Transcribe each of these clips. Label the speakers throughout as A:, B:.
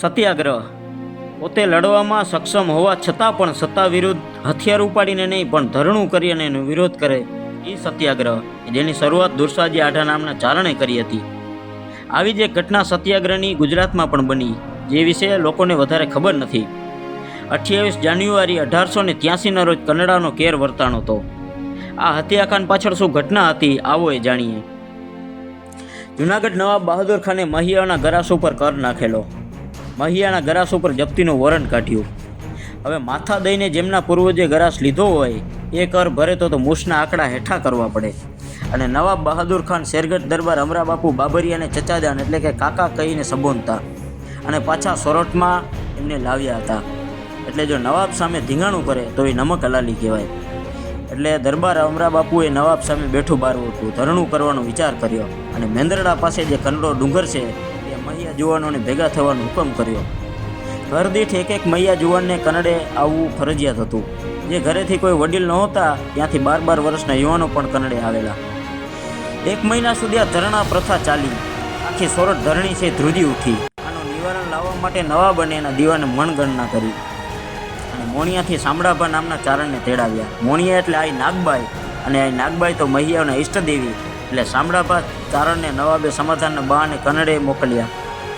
A: સત્યાગ્રહ. પોતે લડવામાં સક્ષમ હોવા છતાં પણ સત્તા વિરુદ્ધ હથિયાર ઉપાડીને નહીં, પણ ધરણું કરી અને એનો વિરોધ કરે એ સત્યાગ્રહ. જેની શરૂઆત દુર્સાજી આઢા નામના ચારણે કરી હતી. આવી જ ઘટના સત્યાગ્રહની ગુજરાતમાં પણ બની, જે વિશે લોકોને વધારે ખબર નથી. અઠ્યાવીસ જાન્યુઆરી અઢારસો ને ત્યાસીના રોજ કનડાનો કેર વર્તાણો હતો. આ હત્યાકાંડ પાછળ શું ઘટના હતી, આવો એ જાણીએ. જુનાગઢ નવાબ બહાદુર ખાને મહિયાના ગરાસ ઉપર કર નાખેલો. મહિયાના ગરાસ ઉપર જપ્તીનું વોરંટ કાઢ્યું. હવે માથા દઈને જેમના પૂર્વજે ગરાસ લીધો હોય, એ કર ભરે તો તો મૂસના આંકડા હેઠા કરવા પડે. અને નવાબ બહાદુર ખાન શેરગઢ દરબાર અમરાબાપુ બાબરિયાને ચચાદાન એટલે કે કાકા કહીને સંબોધતા. અને પાછા સોરઠમાં એમને લાવ્યા હતા. એટલે જો નવાબ સામે ધીંગાણું કરે, તો એ નમક હલાલી કહેવાય. એટલે દરબાર અમરા બાપુએ નવાબ સામે બેઠું બારવું હતું ધરણું કરવાનો વિચાર કર્યો. અને મેંદરડા પાસે જે કનડો ડુંગર છે જુવાનોને ભેગા થવાનો હુકમ કર્યો. ઘર દીઠ એક એક મૈયા જુવાનને કનડે આવવું ફરજિયાત હતું. જે ઘરેથી કોઈ વડીલ નહોતા, ત્યાંથી બાર બાર વર્ષના યુવાનો પણ કનડે આવેલા. એક મહિના સુધી આ ધરણા પ્રથા ચાલી. આખી સોરઠ ધરણી છે ધ્રુજી ઉઠી. આનું નિવારણ લાવવા માટે નવા બને એના દીવાને મનગણના કરી. અને મોણિયાથી સામડાભા નામના ચારણને તેડાવ્યા. મોણિયા એટલે આઈ નાગબાઈ. અને આઈ નાગબાઈ તો મહિયાઓના ઈષ્ટદેવી. એટલે સામડાભા ચારણને નવાબે સમાધાનના બહાને કનડે મોકલ્યા.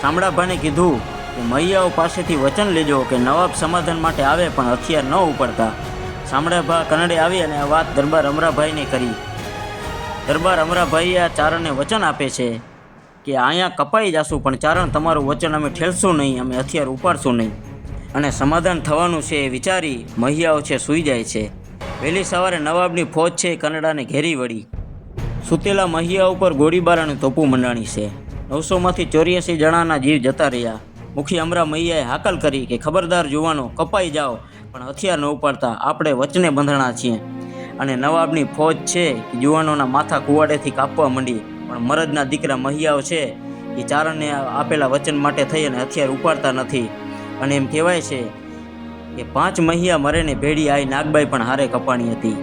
A: સામડાભાને કીધું કે મહિયાઓ પાસેથી વચન લેજો કે નવાબ સમાધાન માટે આવે પણ હથિયાર ન ઉપાડતા. સામડાભા કનડે આવી અને આ વાત દરબાર અમરાભાઈને કરી. દરબાર અમરાભાઈએ આ ચારણને વચન આપે છે કે અહીંયા કપાઈ જાશું, પણ ચારણ તમારું વચન અમે ઠેલશું નહીં, અમે હથિયાર ઉપાડશું નહીં. અને સમાધાન થવાનું છે એ વિચારી મહિયાઓ છે સૂઈ જાય છે. વહેલી સવારે નવાબની ફોજ છે કનડાને ઘેરી વળી. સુતેલા મહિયા ઉપર ગોળીબાર અને તોપું મંડાણી છે. નવસોમાંથી ચોર્યાસી જણાના જીવ જતા રહ્યા. મુખી અમરા મૈયાએ હાકલ કરી કે ખબરદાર જુવાનો કપાઈ જાઓ, પણ હથિયાર ન ઉપાડતા આપણે વચને બંધણા છીએ. અને નવાબની ફોજ છે કે જુવાનોના માથા કુવાડેથી કાપવા માંડી, પણ મરદના દીકરા મહિયાઓ છે એ ચારણને આપેલા વચન માટે થઈ અને હથિયાર ઉપાડતા નથી. અને એમ કહેવાય છે કે પાંચ મહિયા મરેને ભેડી આઈ નાગબાઈ પણ હારે કપાણી હતી.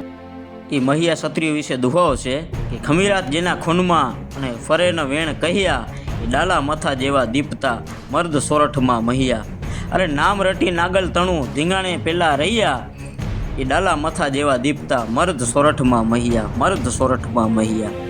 A: એ મહિયા ક્ષત્રિય વિશે દુહાઓ છે કે ખમીરાત જેના ખૂનમાં અને ફરેન વેણ કહ્યા ડાલા મથા જેવા દીપતા મર્દ સોરઠમાં મહિયા. અરે નામ રટી નાગલ તણું ધીંગાણે પેલા રહ્યા. એ ડાલા મથા જેવા દીપતા મર્દ સોરઠમાં મહિયા, મર્દ સોરઠમાં મહિયા.